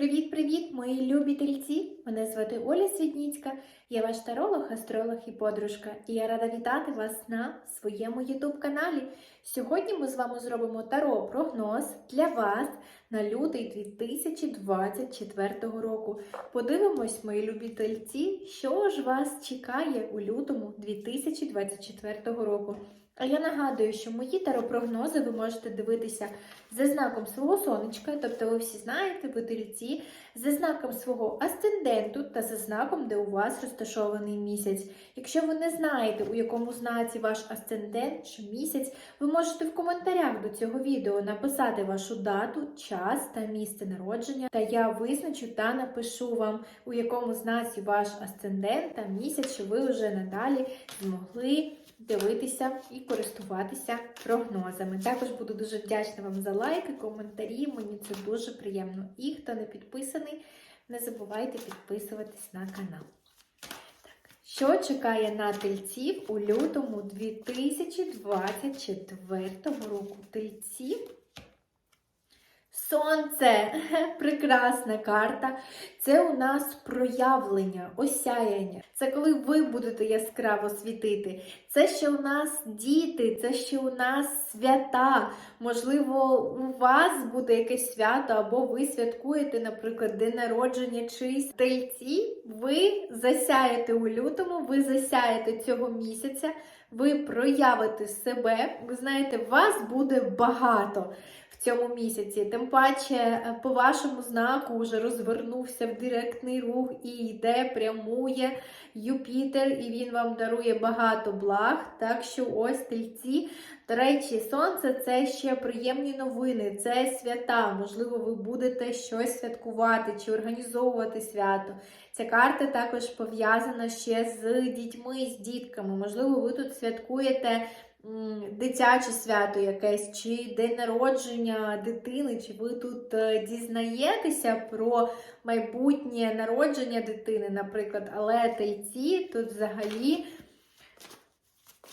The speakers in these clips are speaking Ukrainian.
Привіт-привіт, мої любі тельці! Мене звати Оля Світніцька, я ваш таролог, астролог і подружка, і я рада вітати вас на своєму ютуб-каналі. Сьогодні ми з вами зробимо таро прогноз для вас на лютий 2024 року. Подивимось, мої любі тельці, що ж вас чекає у лютому 2024 року. А я нагадую, що мої таропрогнози ви можете дивитися за знаком свого сонечка, тобто ви всі знаєте, ви тельці, за знаком свого асценденту та за знаком, де у вас розташований місяць. Якщо ви не знаєте, у якому знаці ваш асцендент чи місяць, ви можете в коментарях до цього відео написати вашу дату, час та місце народження, та я визначу та напишу вам, у якому знаці ваш асцендент та місяць, щоб ви вже надалі змогли дивитися і користуватися прогнозами. Також буду дуже вдячна вам за лайки, коментарі. Мені це дуже приємно. І хто не підписаний, не забувайте підписуватись на канал. Так, що чекає на тельців у лютому 2024 року? Тельці. Сонце прекрасна карта. Це у нас проявлення, осяяння. Це коли ви будете яскраво світити. Це ще у нас діти, це ще у нас свята. Можливо, у вас буде якесь свято, або ви святкуєте, наприклад, день народження чи тельці. Ви засяєте у лютому, ви засяєте цього місяця, ви проявите себе. Ви знаєте, вас буде багато цьому місяці. Тим паче, по вашому знаку вже розвернувся в директний рух і йде, прямує Юпітер, і він вам дарує багато благ. Так що ось тельці. До речі, сонце це ще приємні новини, це свята. Можливо, ви будете щось святкувати чи організовувати свято. Ця карта також пов'язана ще з дітьми, з дітками. Можливо, ви тут святкуєте дитяче свято якесь, чи день народження дитини, чи ви тут е, дізнаєтеся про майбутнє народження дитини, наприклад, але тельці тут взагалі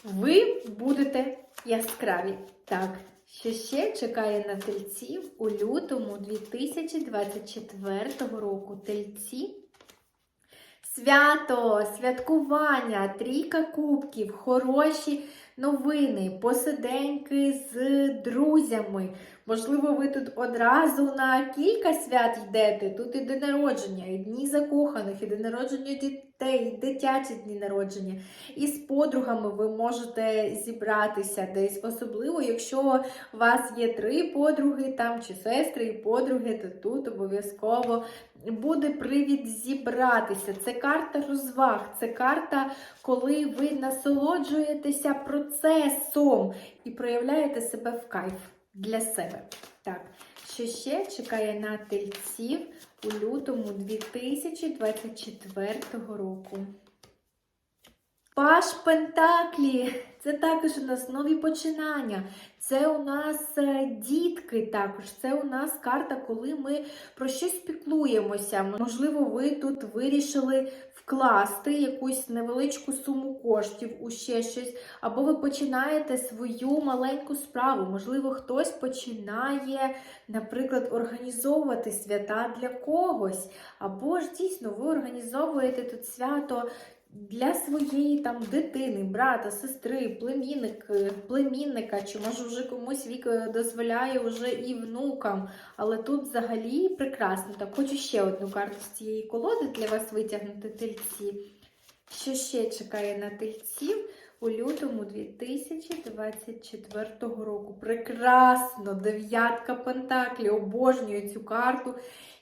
ви будете яскраві. Так, що ще чекає на тельців у лютому 2024 року? Тельці. Свято, святкування, трійка кубків, хороші новини, посиденьки з друзями. Можливо, ви тут одразу на кілька свят йдете. Тут і день народження, і дні закоханих, і день народження дітей, і дитячі дні народження. І з подругами ви можете зібратися десь. Особливо, якщо у вас є три подруги там, чи сестри і подруги, то тут обов'язково буде привід зібратися. Це карта розваг, це карта, коли ви насолоджуєтеся процесом і проявляєте себе в кайф для себе. Так, що ще чекає на тельців у лютому 2024 року? Паш Пентаклі, це також у нас нові починання. Це у нас е, дітки також. Це у нас карта, коли ми про щось піклуємося. Можливо, ви тут вирішили вкласти якусь невеличку суму коштів у ще щось, або ви починаєте свою маленьку справу. Можливо, хтось починає, наприклад, організовувати свята для когось. Або ж дійсно ви організовуєте тут свято для своєї там дитини, брата, сестри, племінник, племінника, чи може вже комусь вік дозволяє вже і внукам. Але тут взагалі прекрасно. Так, хочу ще одну карту з цієї колоди для вас витягнути тельці. Що ще чекає на тельців? У лютому 2024 року. Прекрасно! Дев'ятка Пентаклі, обожнюю цю карту.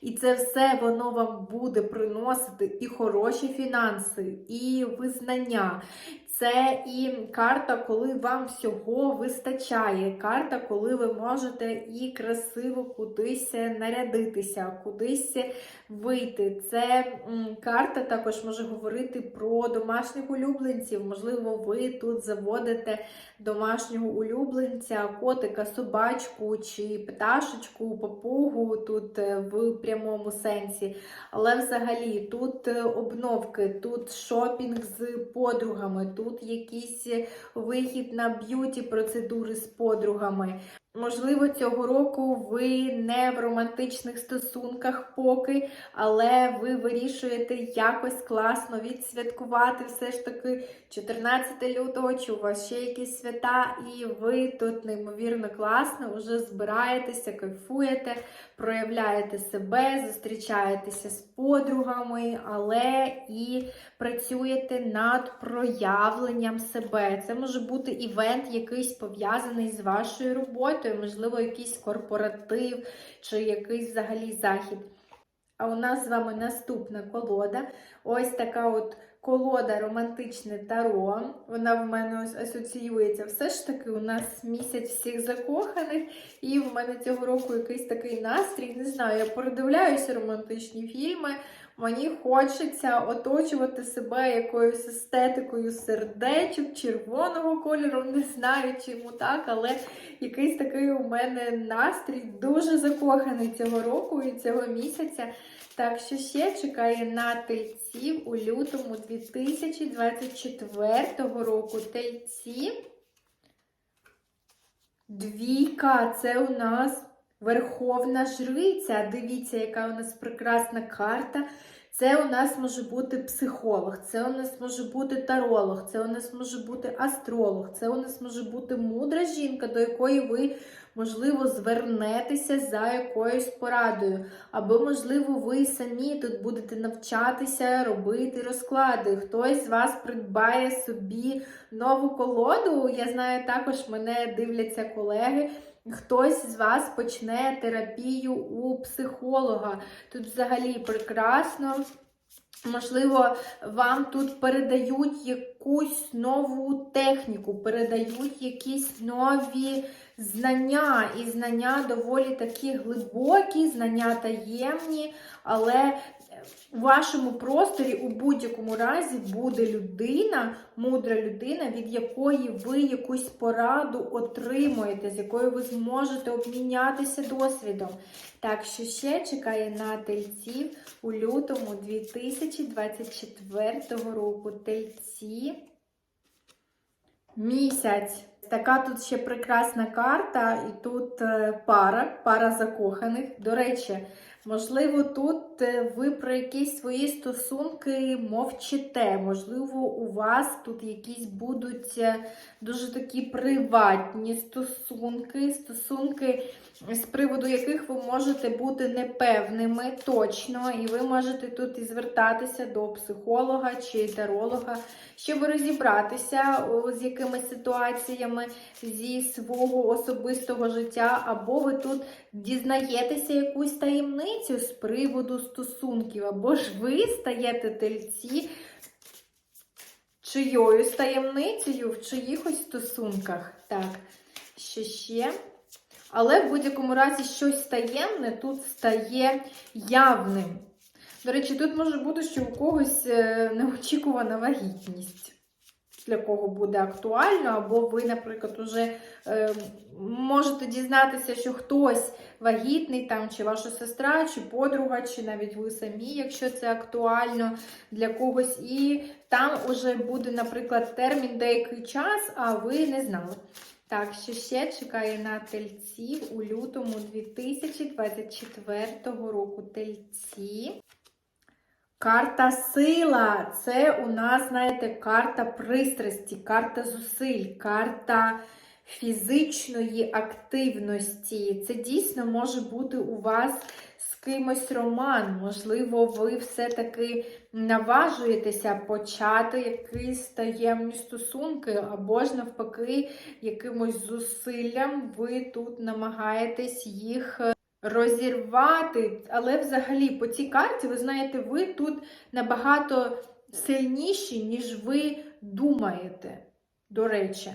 І це все воно вам буде приносити і хороші фінанси, і визнання. Це і карта, коли вам всього вистачає. Карта, коли ви можете і красиво кудись нарядитися, кудись вийти. Це карта також може говорити про домашніх улюбленців. Можливо, ви тут заводите домашнього улюбленця, котика, собачку чи пташечку, папугу тут е, в прямому сенсі. Але взагалі тут е, обновки, тут шопінг з подругами. тут тут якийсь вихід на б'юті процедури з подругами. Можливо, цього року ви не в романтичних стосунках поки, але ви вирішуєте якось класно відсвяткувати все ж таки 14 лютого, чи у вас ще якісь свята, і ви тут неймовірно класно вже збираєтеся, кайфуєте, проявляєте себе, зустрічаєтеся з подругами, але і працюєте над проявленням себе. Це може бути івент, якийсь пов'язаний з вашою роботою, можливо, якийсь корпоратив чи якийсь взагалі захід. А у нас з вами наступна колода. Ось така от колода романтичне таро. Вона в мене асоціюється. Все ж таки, у нас місяць всіх закоханих, і в мене цього року якийсь такий настрій. Не знаю, я передивляюся романтичні фільми. Мені хочеться оточувати себе якоюсь естетикою сердечок, червоного кольору. Не знаю, чому так, але якийсь такий у мене настрій дуже закоханий цього року і цього місяця. Так що ще чекає на тельців у лютому 2024 року. Тельці. Двійка, це у нас Верховна Жриця. Дивіться, яка у нас прекрасна карта. Це у нас може бути психолог, це у нас може бути таролог, це у нас може бути астролог, це у нас може бути мудра жінка, до якої ви, можливо, звернетеся за якоюсь порадою. Або, можливо, ви самі тут будете навчатися робити розклади. Хтось з вас придбає собі нову колоду. Я знаю, також мене дивляться колеги. Хтось з вас почне терапію у психолога. Тут взагалі прекрасно. Можливо, вам тут передають якусь нову техніку, передають якісь нові знання. І знання доволі такі глибокі, знання таємні, але у вашому просторі у будь-якому разі буде людина, мудра людина, від якої ви якусь пораду отримуєте, з якою ви зможете обмінятися досвідом. Так що ще чекає на тельців у лютому 2024 року. Тельці місяць. Така тут ще прекрасна карта, і тут е, пара, пара закоханих. До речі, можливо, тут е, ви про якісь свої стосунки мовчите. Можливо, у вас тут якісь будуть е, дуже такі приватні стосунки, стосунки, з приводу яких ви можете бути непевними точно, і ви можете тут і звертатися до психолога чи таролога, щоб розібратися з якимись ситуаціями зі свого особистого життя, або ви тут дізнаєтеся якусь таємницю з приводу стосунків, або ж ви стаєте тельці чийоюсь таємницею в чиїхось стосунках. Так, що ще? Але в будь-якому разі щось таємне тут стає явним. До речі, тут може бути, що у когось е, неочікувана вагітність, для кого буде актуально, або ви, наприклад, уже е, можете дізнатися, що хтось вагітний, там, чи ваша сестра, чи подруга, чи навіть ви самі, якщо це актуально для когось. І там уже буде, наприклад, термін деякий час, а ви не знали. Так, що ще чекає на тельців у лютому 2024 року. Тельці. Карта сила. Це у нас, знаєте, карта пристрасті, карта зусиль, карта фізичної активності. Це дійсно може бути у вас з кимось роман. Можливо, ви все-таки наважуєтеся почати якісь таємні стосунки, або ж навпаки, якимось зусиллям ви тут намагаєтесь їх розірвати. Але взагалі по цій карті, ви знаєте, ви тут набагато сильніші, ніж ви думаєте. До речі.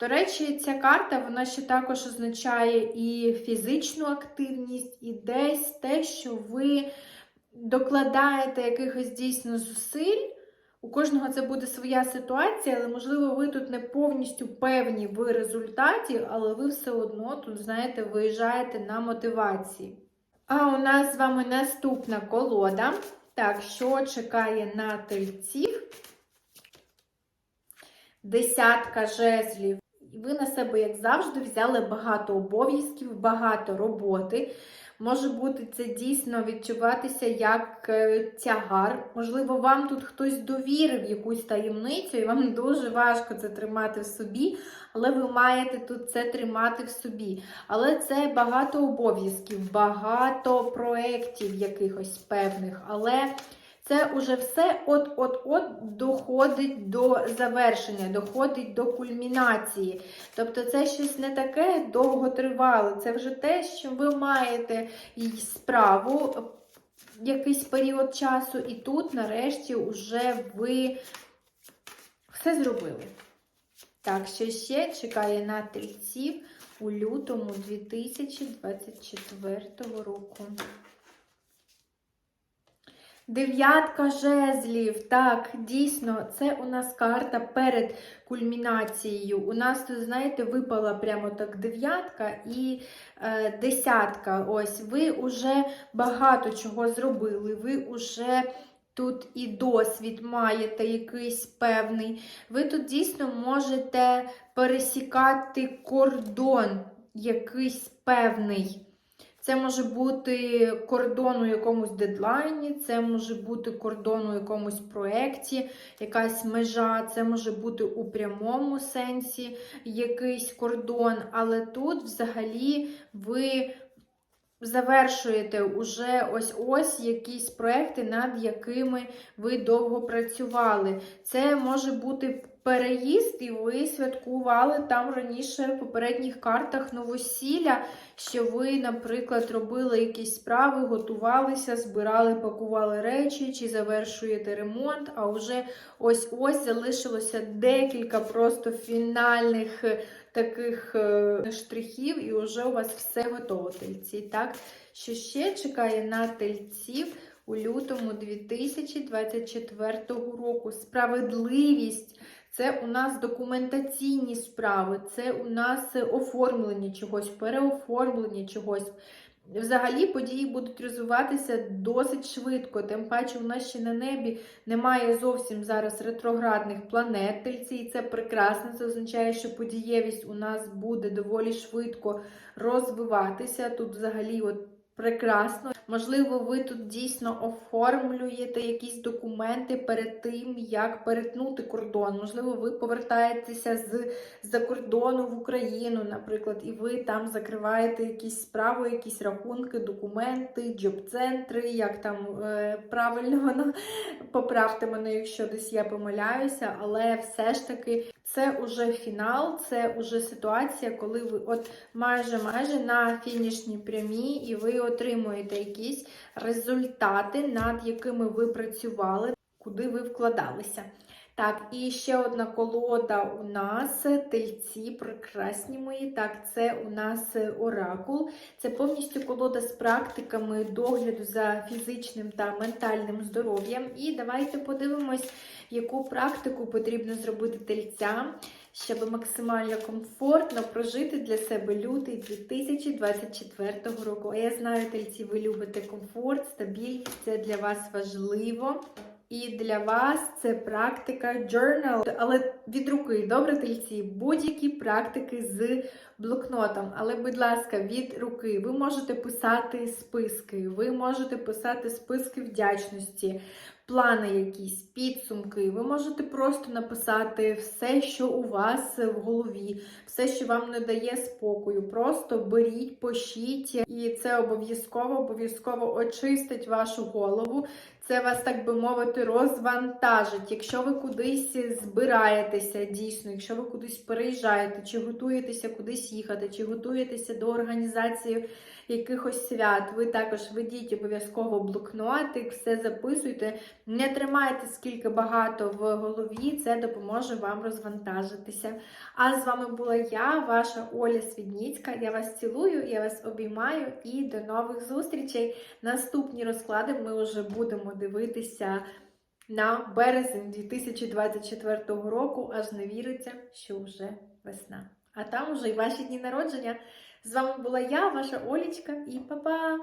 До речі, ця карта вона ще також означає і фізичну активність, і десь те, що ви докладаєте якихось дійсно зусиль. У кожного це буде своя ситуація, але, можливо, ви тут не повністю певні в результаті, але ви все одно тут, знаєте, виїжджаєте на мотивації. А у нас з вами наступна колода. Так, що чекає на тельців? Десятка жезлів. ви на себе, як завжди, взяли багато обов'язків, багато роботи. Може бути, це дійсно відчуватися як е, тягар. Можливо, вам тут хтось довірив якусь таємницю, і вам дуже важко це тримати в собі, але ви маєте тут це тримати в собі. Але це багато обов'язків, багато проєктів якихось певних. Але це уже все от-от-от доходить до завершення, доходить до кульмінації. Тобто це щось не таке довготривале, це вже те, що ви маєте справу якийсь період часу, і тут, нарешті, вже ви все зробили. Так, що ще чекає на тельців у лютому 2024 року. Дев'ятка жезлів. Так, дійсно, це у нас карта перед кульмінацією. У нас тут, знаєте, випала прямо так дев'ятка і е, десятка. Ось, ви вже багато чого зробили. Ви вже тут і досвід маєте якийсь певний. Ви тут дійсно можете пересікати кордон якийсь певний. Це може бути кордон у якомусь дедлайні, це може бути кордон у якомусь проєкті, якась межа, це може бути у прямому сенсі якийсь кордон, але тут взагалі ви завершуєте уже ось-ось якісь проекти, над якими ви довго працювали. Це може бути переїзд, і ви святкували там раніше в попередніх картах новосілля, що ви, наприклад, робили якісь справи, готувалися, збирали, пакували речі, чи завершуєте ремонт, а вже ось-ось залишилося декілька просто фінальних таких е, штрихів, і вже у вас все готово, тельці. Так? Що ще чекає на тельців у лютому 2024 року? Справедливість. Це у нас документаційні справи, це у нас оформлення чогось, переоформлення чогось. Взагалі події будуть розвиватися досить швидко, тим паче у нас ще на небі немає зовсім зараз ретроградних планет тельці, і це прекрасно. Це означає, що подієвість у нас буде доволі швидко розвиватися. Тут взагалі от прекрасно. Можливо, ви тут дійсно оформлюєте якісь документи перед тим, як перетнути кордон. Можливо, ви повертаєтеся з-за кордону в Україну, наприклад, і ви там закриваєте якісь справи, якісь рахунки, документи, джоб-центри, як там е, правильно воно поправте мене, якщо десь я помиляюся, але все ж таки. Це уже фінал, це уже ситуація, коли ви от майже майже на фінішній прямій, і ви отримуєте якісь результати, над якими ви працювали, куди ви вкладалися. Так, і ще одна колода у нас тельці, прекрасні мої. Так, це у нас оракул. Це повністю колода з практиками догляду за фізичним та ментальним здоров'ям. І давайте подивимось, яку практику потрібно зробити тельцям, щоб максимально комфортно прожити для себе лютий 2024 року. Я знаю, тельці, ви любите комфорт, стабільність, це для вас важливо. І для вас це практика journal, але від руки, добре, тельці, будь-які практики з блокнотом. Але, будь ласка, від руки. Ви можете писати списки, ви можете писати списки вдячності, плани якісь, підсумки. Ви можете просто написати все, що у вас в голові, все, що вам не дає спокою. Просто беріть, пишіть, і це обов'язково, обов'язково очистить вашу голову. Це вас, так би мовити, розвантажить. Якщо ви кудись збираєтеся, дійсно, якщо ви кудись переїжджаєте, чи готуєтеся кудись їхати, чи готуєтеся до організації якихось свят, ви також ведіть обов'язково блокнотик, все записуйте. Не тримайте скільки багато в голові, це допоможе вам розвантажитися. А з вами була я, ваша Оля Свідніцька. Я вас цілую, я вас обіймаю і до нових зустрічей. Наступні розклади ми вже будемо дивитися. На березень 2024 року аж не віриться, що вже весна. А там уже й ваші дні народження. З вами була я, ваша Олічка, і па-па!